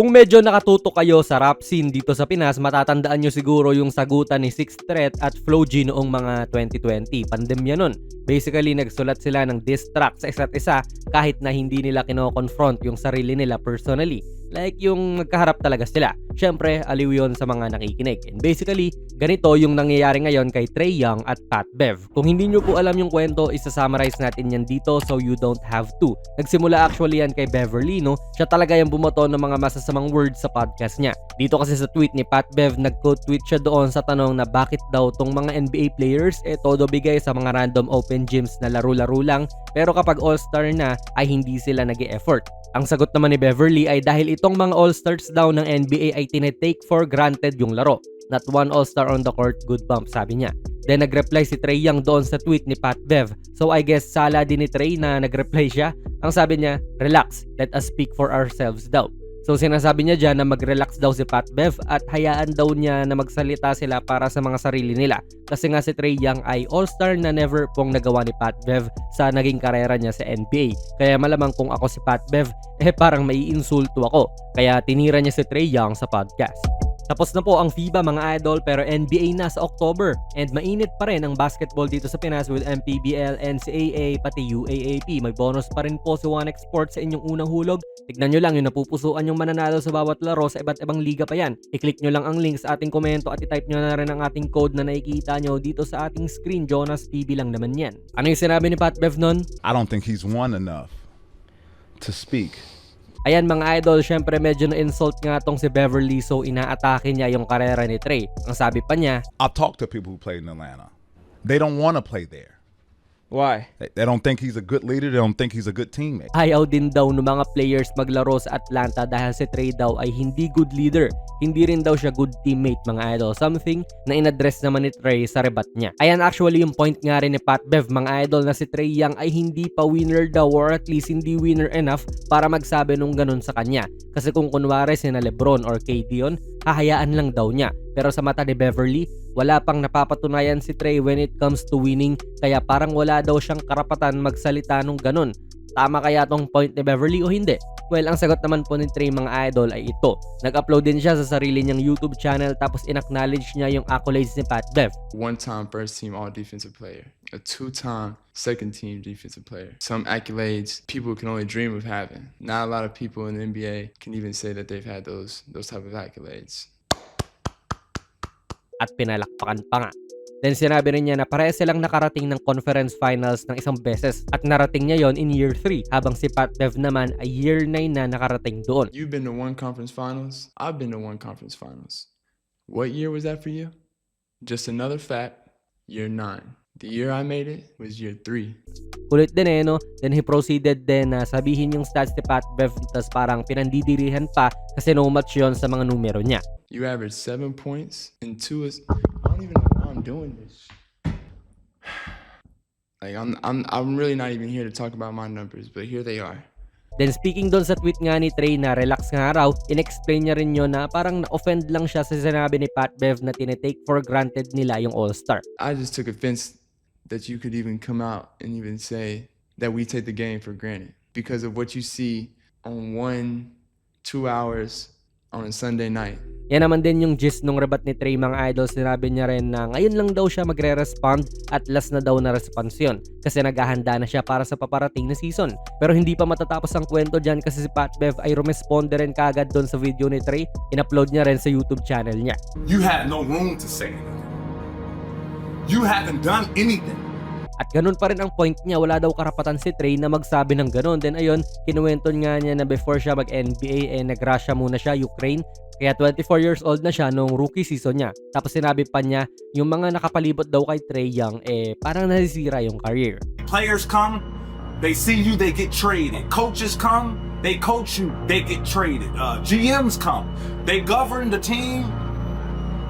Kung medyo nakatuto kayo sa rap scene dito sa Pinas, matatandaan nyo siguro yung sagutan ni Sixth Threat at Flo G noong mga 2020. Pandemya nun. Basically, nagsulat sila ng diss track sa isa't isa kahit na hindi nila kino-confront yung sarili nila personally. Like yung magkaharap talaga sila. Siyempre, aliw yun sa mga nakikinig. And basically, ganito yung nangyayari ngayon kay Trey Young at Pat Bev. Kung hindi nyo po alam yung kwento, isa-summarize natin yan dito so you don't have to. Nagsimula actually yan kay Beverly, no? Siya talaga yung bumoto ng mga masasamang words sa podcast niya. Dito kasi sa tweet ni Pat Bev, nag-quote tweet siya doon sa tanong na bakit daw tong mga NBA players eh todo bigay sa mga random open gyms na laro-laro lang pero kapag all-star na ay hindi sila nag effort Ang sagot naman ni Beverly ay dahil itong mga all-stars daw ng NBA ay tinetake for granted yung laro. Not one all-star on the court, good bump, sabi niya. Then nag-reply si Trey Young doon sa tweet ni Pat Bev. So I guess sala din ni Trey na nag-reply siya. Ang sabi niya, relax, let us speak for ourselves daw. So sinasabi niya dyan na mag-relax daw si Pat Bev at hayaan daw niya na magsalita sila para sa mga sarili nila. Kasi nga si Trey Young ay all-star na never pong nagawa ni Pat Bev sa naging karera niya sa NBA. Kaya malamang kung ako si Pat Bev, eh parang may insulto ako. Kaya tinira niya si Trey Young sa podcast. Tapos na po ang FIBA mga idol pero NBA na sa October and mainit pa rin ang basketball dito sa Pinas with MPBL, NCAA pati UAAP. May bonus pa rin po si One Export sa inyong unang hulog. Tignan nyo lang yung napupusuan yung mananalo sa bawat laro sa iba't ibang liga pa yan. I-click nyo lang ang link sa ating komento at i-type nyo na rin ang ating code na nakikita nyo dito sa ating screen. Jonas PB lang naman yan. Ano yung sinabi ni Pat Bev nun? I don't think he's won enough to speak. Ayan mga idol, syempre medyo na-insult nga tong si Beverly so inaatake niya yung karera ni Trey. Ang sabi pa niya, I've talked to people who played in Atlanta. They don't want to play there. Why? They, they don't think he's a good leader. They don't think he's a good teammate. ayaw din daw ng mga players maglaro sa Atlanta dahil si Trey daw ay hindi good leader. Hindi rin daw siya good teammate mga idol. Something na inaddress naman ni Trey sa rebat niya. Ayan actually yung point nga rin ni Pat Bev mga idol na si Trey Young ay hindi pa winner daw or at least hindi winner enough para magsabi nung ganun sa kanya. Kasi kung kunwari si na Lebron or KD yun, hahayaan lang daw niya. Pero sa mata ni Beverly, wala pang napapatunayan si Trey when it comes to winning kaya parang wala daw siyang karapatan magsalita nung ganun. Tama kaya tong point ni Beverly o hindi? Well, ang sagot naman po ni Trey mga idol ay ito. Nag-upload din siya sa sarili niyang YouTube channel tapos inacknowledge niya yung accolades ni Pat Bev. One-time first-team All-Defensive Player, a two-time second-team defensive player. Some accolades people can only dream of having. Not a lot of people in the NBA can even say that they've had those those type of accolades. at pinalakpakan pa nga. Then sinabi rin niya na pareha silang nakarating ng conference finals ng isang beses at narating niya yon in year 3 habang si Pat Bev naman ay year 9 na nakarating doon. You've been to one conference finals. I've been to one conference finals. What year was that for you? Just another fact. Year nine. The year I made it was year three. Kulit din eh no. Then he proceeded din na sabihin yung stats ni Pat Bev tapos parang pinandidirihan pa kasi no match yon sa mga numero niya. You averaged seven points and two is. I don't even know I'm doing this. Like I'm, I'm, I'm really not even here to talk about my numbers, but here they are. Then speaking doon sa tweet nga ni Trey na relax nga raw, inexplain niya rin yun na parang na-offend lang siya sa sinabi ni Pat Bev na tinetake for granted nila yung All-Star. I just took offense that you could even come out and even say that we take the game for granted because of what you see on one, two hours on a Sunday night. Yan naman din yung gist nung rebat ni Trey mga idol. Sinabi niya rin na ngayon lang daw siya magre-respond at last na daw na response yun. Kasi naghahanda na siya para sa paparating na season. Pero hindi pa matatapos ang kwento dyan kasi si Pat Bev ay rumesponde rin kagad doon sa video ni Trey. In-upload niya rin sa YouTube channel niya. You had no room to say anything. You haven't done anything. At ganun pa rin ang point niya, wala daw karapatan si Trey na magsabi ng ganun. Then ayun, kinuwenton nga niya na before siya mag-NBA, eh nag-Russia muna siya, Ukraine. Kaya 24 years old na siya nung rookie season niya. Tapos sinabi pa niya, yung mga nakapalibot daw kay Trey Young, eh parang nasisira yung career. Players come, they see you, they get traded. Coaches come, they coach you, they get traded. Uh, GMs come, they govern the team,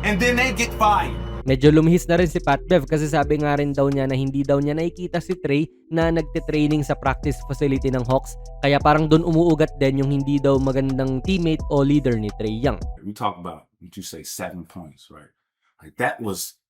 and then they get fired. Medyo lumihis na rin si Pat Bev kasi sabi nga rin daw niya na hindi daw niya nakikita si Trey na nagte-training sa practice facility ng Hawks. Kaya parang doon umuugat din yung hindi daw magandang teammate o leader ni Trey Young. We talk about, you say, seven points, right? Like that was,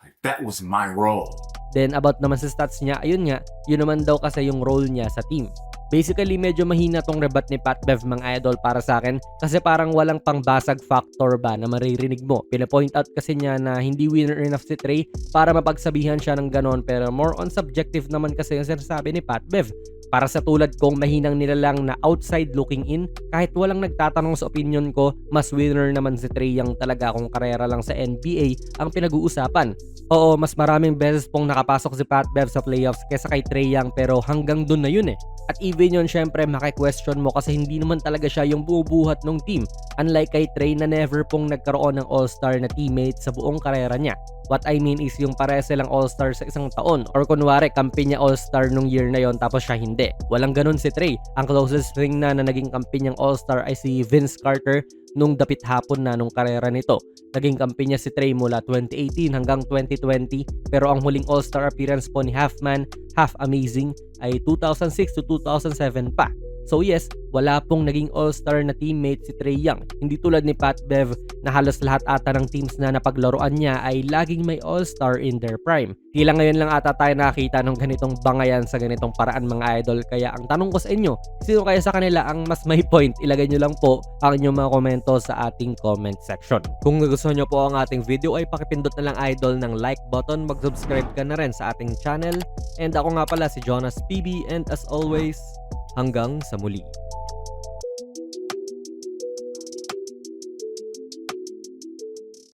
like that was my role. Then about naman sa stats niya, ayun nga, yun naman daw kasi yung role niya sa team. Basically, medyo mahina tong rebat ni Pat Bev mga idol para sa akin kasi parang walang pangbasag factor ba na maririnig mo. Pinapoint out kasi niya na hindi winner enough si Trey para mapagsabihan siya ng ganon pero more on subjective naman kasi yung sinasabi ni Pat Bev. Para sa tulad kong mahinang nilalang na outside looking in, kahit walang nagtatanong sa opinion ko, mas winner naman si Trey Young talaga kung karera lang sa NBA ang pinag-uusapan. Oo, mas maraming beses pong nakapasok si Pat Bev sa playoffs kesa kay Trey Young pero hanggang dun na yun eh. At even yun syempre maki-question mo kasi hindi naman talaga siya yung bumubuhat ng team. Unlike kay Trey na never pong nagkaroon ng all-star na teammate sa buong karera niya. What I mean is yung pare silang all-star sa isang taon or kunwari kampi niya all-star nung year na yon tapos siya hindi. Walang ganun si Trey. Ang closest thing na na naging kampi all-star ay si Vince Carter nung dapit hapon na nung karera nito. Naging kampi si Trey mula 2018 hanggang 2020 pero ang huling all-star appearance po ni Halfman, Half Amazing ay 2006 to 2007 pa. So yes, wala pong naging all-star na teammate si Trey Young. Hindi tulad ni Pat Bev na halos lahat ata ng teams na napaglaruan niya ay laging may all-star in their prime. Tila ngayon lang ata tayo nakakita ng ganitong bangayan sa ganitong paraan mga idol. Kaya ang tanong ko sa inyo, sino kaya sa kanila ang mas may point? Ilagay nyo lang po ang inyong mga komento sa ating comment section. Kung nagustuhan nyo po ang ating video ay pakipindot na lang idol ng like button, mag-subscribe ka na rin sa ating channel. And ako nga pala si Jonas PB and as always, hanggang sa muli.